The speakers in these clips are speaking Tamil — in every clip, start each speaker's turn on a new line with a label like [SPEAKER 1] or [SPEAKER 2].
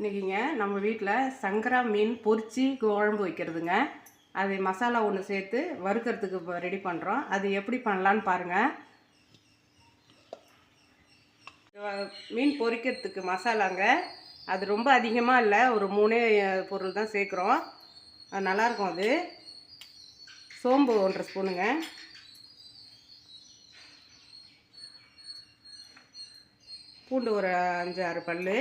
[SPEAKER 1] இன்றைக்கிங்க நம்ம வீட்டில் சங்கரா மீன் பொரிச்சு குழம்பு வைக்கிறதுங்க. அது மசாலா ஒன்று சேர்த்து வறுக்கிறதுக்கு ரெடி பண்ணுறோம் அது எப்படி பண்ணலான்னு பாருங்கள் மீன் பொரிக்கிறதுக்கு மசாலாங்க. அது ரொம்ப அதிகமாக இல்லை ஒரு மூணே பொருள் தான் சேர்க்குறோம். அது நல்லாயிருக்கும் அது. சோம்பு ஒன்றரை ஸ்பூனுங்க. பூண்டு ஒரு அஞ்சு ஆறு பல்லு.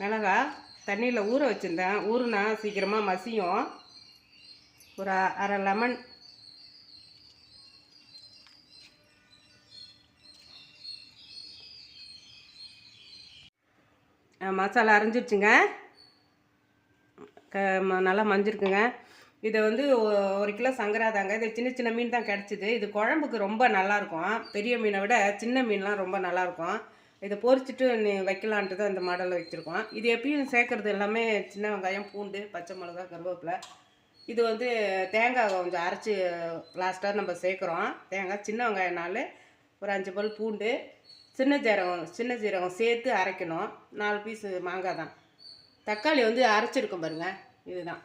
[SPEAKER 1] மிளகா தண்ணியில் ஊற வச்சுருந்தேன். ஊறுனா சீக்கிரமாக மசியும். ஒரு அரை லெமன் மசாலா அரைஞ்சிருச்சுங்க. க ம- நல்லா மஞ்சிருக்குங்க. இதை வந்து ஒரு கிலோ சங்கராதாங்க. இது சின்ன சின்ன மீன் தான் கிடச்சிது. இது குழம்புக்கு ரொம்ப நல்லாயிருக்கும் பெரிய மீனை விட சின்ன மீன்லாம் ரொம்ப நல்லாயிருக்கும் இதை பொரிச்சிட்டு நீ வைக்கலான்ட்டு தான் இந்த மாடலில் வச்சுருக்கோம். இது எப்பயும் சேர்க்குறது எல்லாமே சின்ன வெங்காயம் பூண்டு பச்சை மிளகா கருவேப்பிலை. இது வந்து தேங்காய் கொஞ்சம் அரைச்சி லாஸ்ட்டாக நம்ம சேர்க்குறோம். தேங்காய் சின்ன வெங்காயம்னால ஒரு அஞ்சு பல் பூண்டு சின்ன ஜீரகம் சின்ன ஜீரகம் சேர்த்து அரைக்கணும். நாலு பீஸு மாங்காய் தான். தக்காளி வந்து அரைச்சிருக்கோம் பாருங்கள் இதுதான்.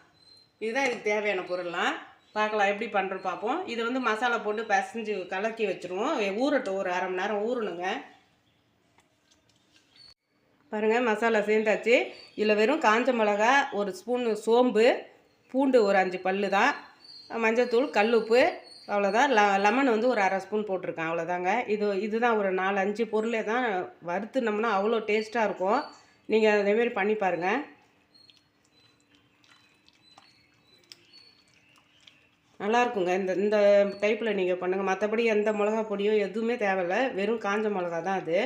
[SPEAKER 1] இதுதான் இதுக்கு தேவையான பொருள்லாம். பார்க்கலாம் எப்படி பண்ணுறோம் பார்ப்போம். இது வந்து மசாலா போட்டு பிசைஞ்சு கலக்கி வச்சுருவோம். ஊறட்டும் ஒரு அரை மணி நேரம் ஊறணுங்க. பாருங்கள் மசாலா சேர்ந்தாச்சு. இதில் வெறும் காஞ்ச மிளகா ஒரு ஸ்பூன் சோம்பு பூண்டு ஒரு அஞ்சு பல்லு தான். மஞ்சத்தூள் கல் உப்பு அவ்வளோதான் ல லெமன் வந்து ஒரு அரை ஸ்பூன் போட்டிருக்கேன் அவ்வளோதாங்க இது இதுதான் ஒரு நாலு அஞ்சு பொருளே தான் வறுத்துனோம்னா அவ்வளோ டேஸ்ட்டாக இருக்கும். நீங்கள் அதேமாரி பண்ணி பாருங்கள் நல்லா இருக்குங்க. இந்த இந்த டைப்பில் நீங்கள் பண்ணுங்கள் மற்றபடி எந்த மிளகா பொடியோ எதுவுமே தேவையில்லை. வெறும் காஞ்ச மிளகா தான் அது.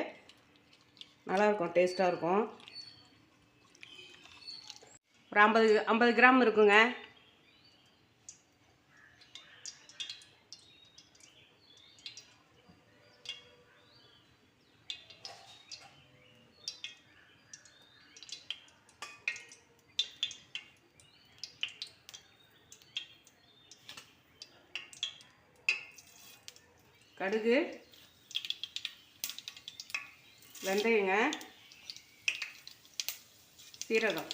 [SPEAKER 1] நல்லாயிருக்கும் டேஸ்ட்டாக இருக்கும் ஒரு ஐம்பது ஐம்பது கிராம் இருக்குங்க. கடுகு. வெந்தயங்க சீரகம்.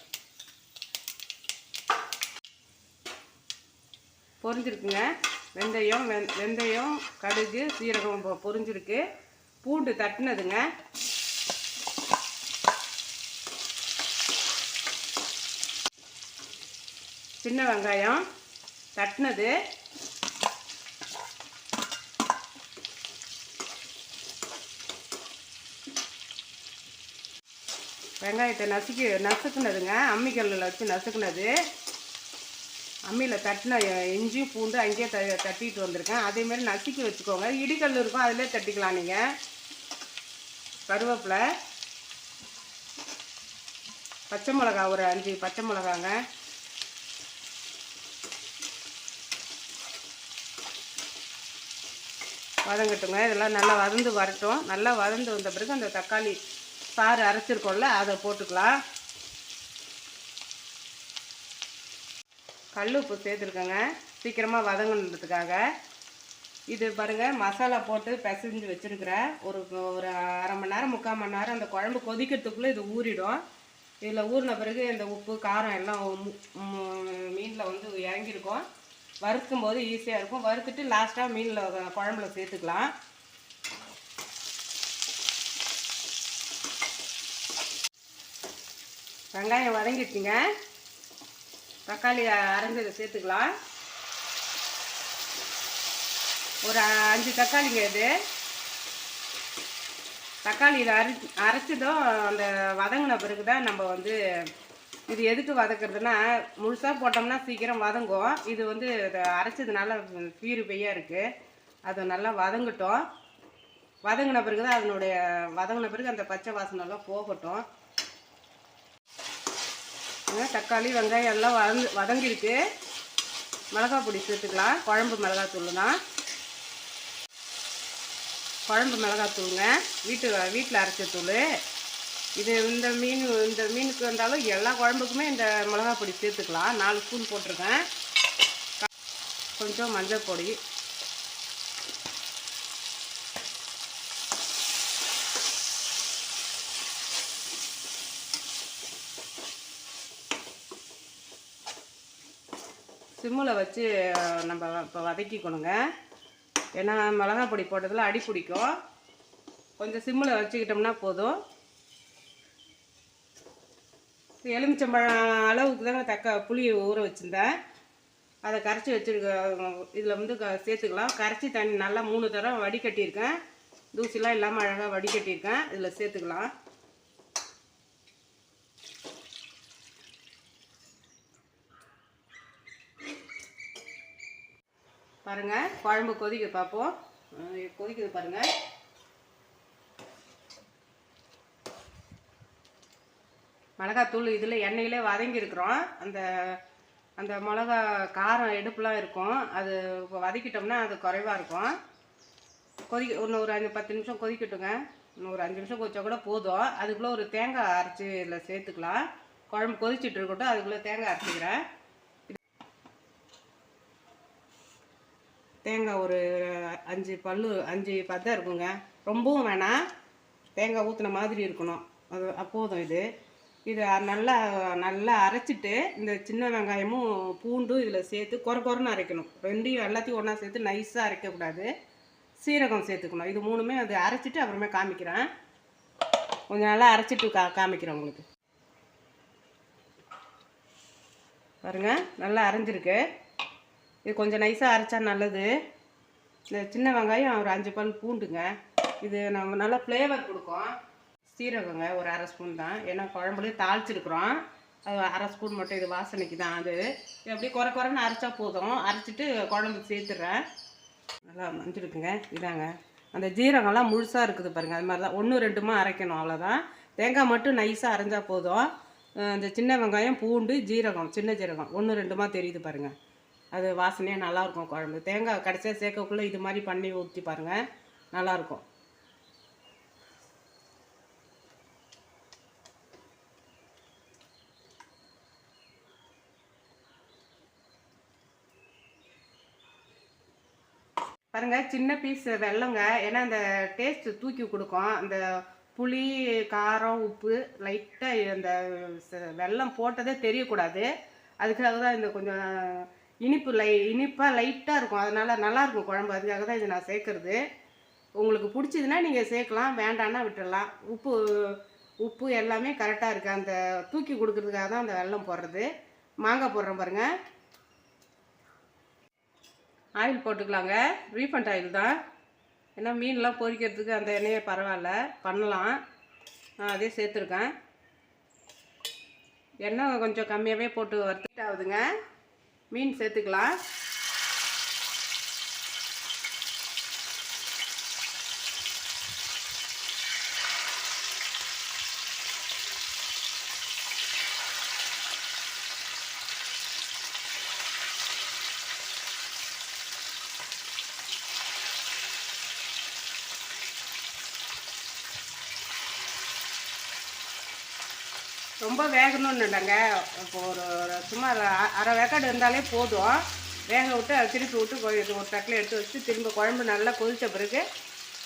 [SPEAKER 1] பொரிஞ்சிருக்குங்க. வெந்தயம் வெந் வெந்தயம் கடுகு சீரகம் பொ- பொரிஞ்சிருக்கு. பூண்டு தட்டினதுங்க. சின்ன வெங்காயம் தட்டினது. வெங்காயத்தை நசுக்கி நசுக்குனதுங்க. அம்மிக்கல்லில் வச்சு நசுக்குனது. அம்மியில் தட்டின இஞ்சி பூண்டு அங்கேயே த தட்டிட்டு வந்திருக்கேன். அதேமாரி நசுக்கி வச்சுக்கோங்க. இடிக்கல் இருக்கும் அதிலே தட்டிக்கலாம் நீங்கள் கருவேப்பிலை. பச்சை மிளகா ஒரு அஞ்சு பச்சை மிளகாங்க. வதங்கட்டுங்க. இதெல்லாம் நல்லா வதந்து வரட்டும். நல்லா வதந்து வந்த பிறகு அந்த தக்காளி சாறு அரைச்சிருக்கோம்ல அதை போட்டுக்கலாம். கல் உப்பு சேர்த்துருக்கோங்க. சீக்கிரமாக வதங்கணுன்றதுக்காக இது பாருங்கள் மசாலா போட்டு பிசைஞ்சு வச்சுருக்கிறேன். ஒரு ஒரு அரை மணி நேரம் முக்கால் மணி நேரம் அந்த குழம்பு கொதிக்கிறதுக்குள்ளே இது ஊறிடும். இதில் ஊறின பிறகு இந்த உப்பு காரம் எல்லாம் மீனில் வந்து இறங்கியிருக்கும். வறுக்கும் போது ஈஸியாக இருக்கும். வறுத்துட்டு லாஸ்ட்டாக மீனில் குழம்புல சேர்த்துக்கலாம். வெங்காயம் வதங்கிடுச்சுங்க தக்காளி அரைஞ்சதை சேர்த்துக்கலாம். ஒரு அஞ்சு தக்காளிங்க இது. தக்காளி இதை அரை அரைச்சதும் அந்த வதங்கின பிறகு தான் நம்ம வந்து இது எதுக்கு வதக்குறதுன்னா முழுசாக போட்டோம்னா சீக்கிரம் வதங்கும். இது வந்து இதை அரைச்சதுனால பீரு பெய்யாக இருக்குது அது நல்லா வதங்கட்டும். வதங்கின பிறகு தான் அதனுடைய வதங்கின பிறகு அந்த பச்சை வாசனைலாம் போகட்டும். பாருங்க, தக்காளி வெங்காயம் எல்லாம் வதங்கு வதங்கிருக்கு மிளகாய் பொடி சேர்த்துக்கலாம். குழம்பு மிளகாத்தூள் தான். குழம்பு மிளகாத்தூளுங்க. வீட்டு வீட்டில் அரைச்ச தூள் இது இந்த மீன் இந்த மீனுக்கு வந்தாலும் எல்லா குழம்புக்குமே இந்த மிளகாய் பொடி சேர்த்துக்கலாம். நாலு ஸ்பூன் போட்டிருக்கேன். கொஞ்சம் மஞ்சள் பொடி. சிம்மில் வச்சு நம்ம இப்போ வதக்கிக்கணுங்க. ஏன்னா மிளகா பொடி போட்டதில் அடி பிடிக்கும். கொஞ்சம் சிம்மில் வச்சுக்கிட்டோம்னா போதும். எலுமிச்சம்பழம் அளவுக்கு தாங்க தக்க புளியை ஊற வச்சுருந்தேன். அதை கரைச்சி வச்சுருக்க இதில் வந்து க சேர்த்துக்கலாம். கரைச்சி தண்ணி நல்லா மூணு தரம் வடிகட்டியிருக்கேன். தூசிலாம் இல்லாமல் அழகாக வடிகட்டியிருக்கேன். இதில் சேர்த்துக்கலாம். பாருங்க குழம்பு கொதிக்க பார்ப்போம் கொதிக்குது பாருங்க. மிளகாத்தூள் இதில் எண்ணெயிலே வதங்கியிருக்கிறோம் அந்த அந்த மிளகா காரம் எடுப்புலாம் இருக்கும். அது இப்போ வதக்கிட்டோம்னா அது குறைவாக இருக்கும். கொதிக்க இன்னும் ஒரு அஞ்சு பத்து நிமிஷம் கொதிக்கட்டுங்க. இன்னும் ஒரு அஞ்சு நிமிஷம் கொதிச்சா கூட போதும். அதுக்குள்ளே ஒரு தேங்காய் அரைச்சி இதில் சேர்த்துக்கலாம். குழம்பு கொதிச்சிட்டு இருக்கட்டும் அதுக்குள்ளே தேங்காய் அரைச்சிக்கிறேன். தேங்காய் ஒரு அஞ்சு பல்லு அஞ்சு பதம் இருக்குங்க. ரொம்பவும் வேணாம். தேங்காய் ஊற்றின மாதிரி இருக்கணும். அது அப்போதும் இது. இது நல்லா நல்லா அரைச்சிட்டு இந்த சின்ன வெங்காயமும் பூண்டும் இதில் சேர்த்து குறை குறைன்னு அரைக்கணும். ரெண்டையும் எல்லாத்தையும் ஒன்றா சேர்த்து நைஸாக அரைக்கக்கூடாது. சீரகம் சேர்த்துக்கணும். இது மூணுமே அது அரைச்சிட்டு அப்புறமே காமிக்கிறேன். கொஞ்சம் நல்லா அரைச்சிட்டு கா காமிக்கிறேன் உங்களுக்கு. பாருங்கள் நல்லா அரைஞ்சிருக்கு. இது கொஞ்சம் நைஸாக அரைச்சா நல்லது. இந்த சின்ன வெங்காயம் ஒரு அஞ்சு பல் பூண்டுங்க. இது நம்ம நல்லா ஃப்ளேவர் கொடுக்கும். சீரகங்க ஒரு அரை ஸ்பூன் தான். ஏன்னா குழம்புலேயே தாளிச்சிருக்கிறோம். அது அரை ஸ்பூன் மட்டும் இது வாசனைக்கு தான் அது. இது அப்படியே குறை குறைன்னு அரைச்சா போதும். அரைச்சிட்டு குழம்பு சேர்த்துடுறேன் நல்லா மஞ்சிருக்குங்க இதாங்க. அந்த ஜீரகம்லாம் முழுசாக இருக்குது பாருங்கள் அது மாதிரி தான் ஒன்று ரெண்டுமா அரைக்கணும் அவ்வளோதான் தேங்காய் மட்டும் நைஸாக அரைஞ்சால் போதும். அந்த இந்த சின்ன வெங்காயம் பூண்டு ஜீரகம் சின்ன ஜீரகம். ஒன்று ரெண்டுமா தெரியுது பாருங்கள் அது வாசனையாக நல்லாயிருக்கும் குழம்பு. தேங்காய் கடைசியாக சேர்க்கக்குள்ளே இது மாதிரி பண்ணி ஊற்றி பாருங்கள் நல்லாயிருக்கும் பாருங்க சின்ன பீஸ் வெல்லங்க. ஏன்னா அந்த டேஸ்ட் தூக்கி கொடுக்கும். அந்த புளி காரம் உப்பு லைட்டாக அந்த வெள்ளம் வெல்லம் போட்டதே தெரியக்கூடாது. அதுக்காக தான் இந்த கொஞ்சம் இனிப்பு லை இனிப்பாக லைட்டாக இருக்கும். அதனால் நல்லாயிருக்கும் குழம்பு. அதுக்காக தான் இது நான் சேர்க்கறது. உங்களுக்கு பிடிச்சதுன்னா நீங்கள் சேர்க்கலாம். வேண்டான்னா விட்டுடலாம் உப்பு உப்பு எல்லாமே கரெக்டாக இருக்குது அந்த தூக்கி கொடுக்கறதுக்காக தான் அந்த வெல்லம் போடுறது. மாங்காய் போடுறேன் பாருங்கள் ஆயில் போட்டுக்கலாங்க. ரீஃபண்ட் ஆயில் தான். ஏன்னா மீன்லாம் பொறிக்கிறதுக்கு அந்த எண்ணெயே பரவாயில்ல. பண்ணலாம். நான் அதே சேர்த்துருக்கேன். எண்ணெய் கொஞ்சம் கம்மியாகவே போட்டு வறுத்துட்டு ஆகுதுங்க மீன் சேர்த்துக்கலாம். ரொம்ப வேகணும்னு இல்லைங்க இப்போ ஒரு சும்மா அரை வேக்காடு இருந்தாலே போதும். வேக விட்டு அதை திருப்பி விட்டு கொ- ஒரு தட்டில் எடுத்து வச்சு திரும்ப குழம்பு நல்லா கொதித்த பிறகு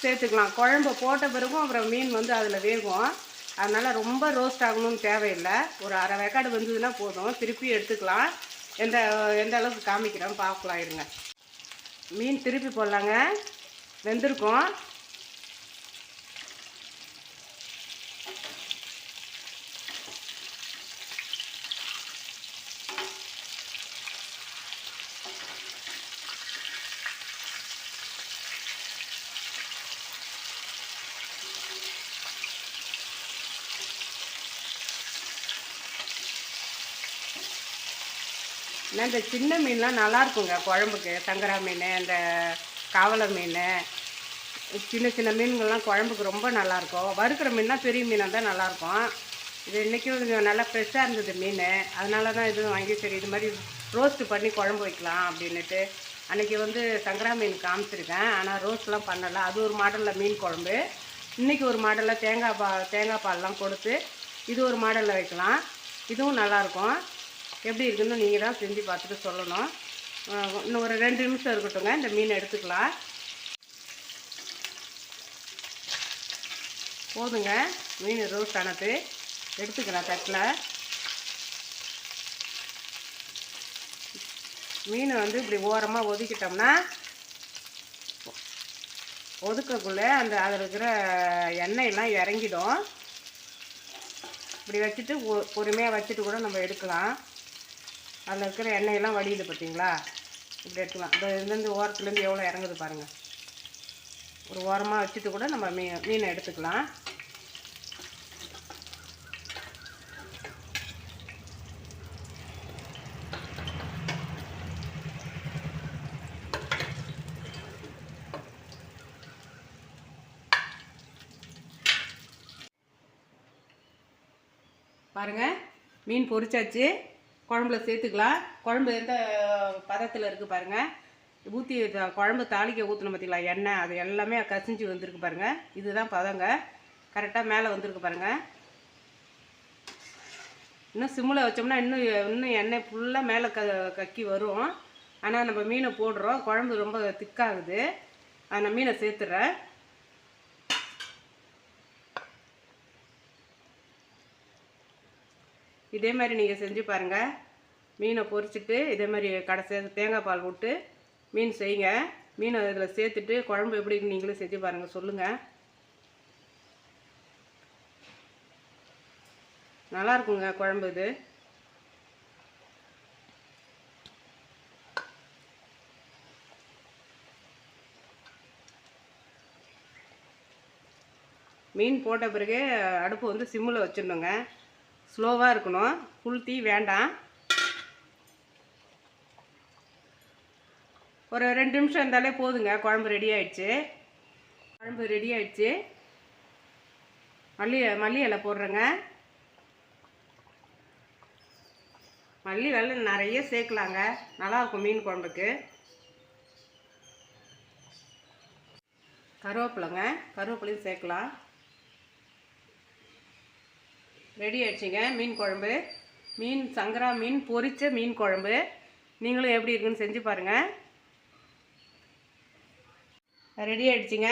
[SPEAKER 1] சேர்த்துக்கலாம். குழம்பு போட்ட பிறகும் அப்புறம் மீன் வந்து அதில் வேகும். அதனால் ரொம்ப ரோஸ்ட் ஆகணும்னு தேவையில்லை. ஒரு அரை வேக்காடு வந்ததுன்னா போதும். திருப்பி எடுத்துக்கலாம். எந்த எந்த அளவுக்கு காமிக்கிறோம் பார்க்கலாம் இருங்க. மீன் திருப்பி போடலாங்க. வெந்திருக்கோம். ஏன்னா இந்த சின்ன மீன்லாம் நல்லா இருக்குங்க குழம்புக்கு. சங்கரா மீன் இந்த காவலை மீன் சின்ன சின்ன மீன்கள்லாம் குழம்புக்கு ரொம்ப நல்லாயிருக்கும். வறுக்கிற மீன்னா பெரிய மீனாக தான் நல்லாயிருக்கும். இது இன்றைக்கும் கொஞ்சம் நல்லா ஃப்ரெஷ்ஷாக இருந்தது மீன். அதனால தான் இது வாங்கி சரி இது மாதிரி ரோஸ்ட் பண்ணி குழம்பு வைக்கலாம் அப்படின்னுட்டு அன்றைக்கி வந்து சங்கரா மீன் காமிச்சிருக்கேன். ஆனால் ரோஸ்ட்லாம் பண்ணலை. அது ஒரு மாடலில் மீன் குழம்பு. இன்றைக்கி ஒரு மாடலில் தேங்காய் பா தேங்காய் பால்லாம் கொடுத்து இது ஒரு மாடலில் வைக்கலாம். இதுவும் நல்லாயிருக்கும். எப்படி இருக்குன்னு நீங்கள் தான் செஞ்சு பார்த்துட்டு சொல்லணும். இன்னும் ஒரு ரெண்டு நிமிஷம் இருக்கட்டுங்க இந்த மீன் எடுத்துக்கலாம். போதுங்க. மீன் ரோஸ் ஆனது. எடுத்துக்கிறேன் தட்டில். மீனை வந்து இப்படி ஓரமாக ஒதுக்கிட்டோம்னா ஒதுக்கக்குள்ளே அந்த அதில் இருக்கிற எண்ணெயெல்லாம் இறங்கிடும். இப்படி வச்சுட்டு பொறுமையாக வச்சுட்டு கூட நம்ம எடுக்கலாம். அதில் இருக்கிற எண்ணெயெல்லாம் வடியுது பார்த்தீங்களா இப்படி எடுத்துக்கலாம். இந்த இதுலேருந்து ஓரத்துலேருந்து எவ்வளோ இறங்குது பாருங்கள் ஒரு ஓரமாக வச்சுட்டு கூட நம்ம மீ மீனை எடுத்துக்கலாம். பாருங்கள் மீன் பொரிச்சாச்சு. குழம்புல சேர்த்துக்கலாம். குழம்பு எந்த பதத்தில் இருக்குது பாருங்கள் ஊற்றி குழம்பு தாளிக்க ஊற்றணும் பார்த்தீங்களா எண்ணெய் அது எல்லாமே கசிஞ்சு வந்திருக்கு பாருங்கள் இதுதான் பதங்க. கரெக்டாக மேலே வந்திருக்கு பாருங்கள் இன்னும் சிம்மில் வச்சோம்னா இன்னும் இன்னும் எண்ணெய் ஃபுல்லாக மேலே க கக்கி வரும். ஆனால் நம்ம மீனை போடுறோம். குழம்பு ரொம்ப திக்காகுது. நான் மீனை சேர்த்துறேன். இதே மாதிரி நீங்கள் செஞ்சு பாருங்கள் மீனை பொறிச்சிட்டு இதே மாதிரி கடைசியாக தேங்காய் பால் விட்டு மீன் செய்யுங்க. மீனை இதில் சேர்த்துட்டு குழம்பு எப்படி நீங்களும் செஞ்சு பாருங்கள் சொல்லுங்கள் நல்லா இருக்குங்க குழம்பு இது. மீன் போட்ட பிறகு அடுப்பு வந்து சிம்மில் வச்சிடணுங்க. ஸ்லோவாக இருக்கணும். ஃபுல் தீ வேண்டாம். ஒரு ரெண்டு நிமிஷம் இருந்தாலே போதுங்க. குழம்பு ரெடி ஆயிடுச்சு. குழம்பு ரெடி ஆயிடுச்சு. மல்லி மல்லி இலை போடுறேங்க. மல்லி வெள்ளை நிறைய சேர்க்கலாங்க. நல்லாயிருக்கும் மீன் குழம்புக்கு. கருவேப்பிலைங்க. கருவேப்பிலையும் சேர்க்கலாம். ரெடி ஆயிடுச்சுங்க. மீன் குழம்பு. மீன் சங்கரா மீன் பொரித்த மீன் குழம்பு. நீங்களும் எப்படி இருக்குன்னு செஞ்சு பாருங்கள் ரெடி ஆயிடுச்சுங்க.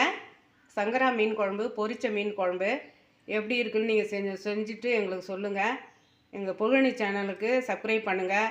[SPEAKER 1] சங்கரா மீன் குழம்பு பொரித்த மீன் குழம்பு எப்படி இருக்குன்னு நீங்கள் செஞ்சு செஞ்சுட்டு எங்களுக்கு சொல்லுங்கள் எங்கள் புகழனி சேனலுக்கு சப்ஸ்கிரைப் பண்ணுங்கள்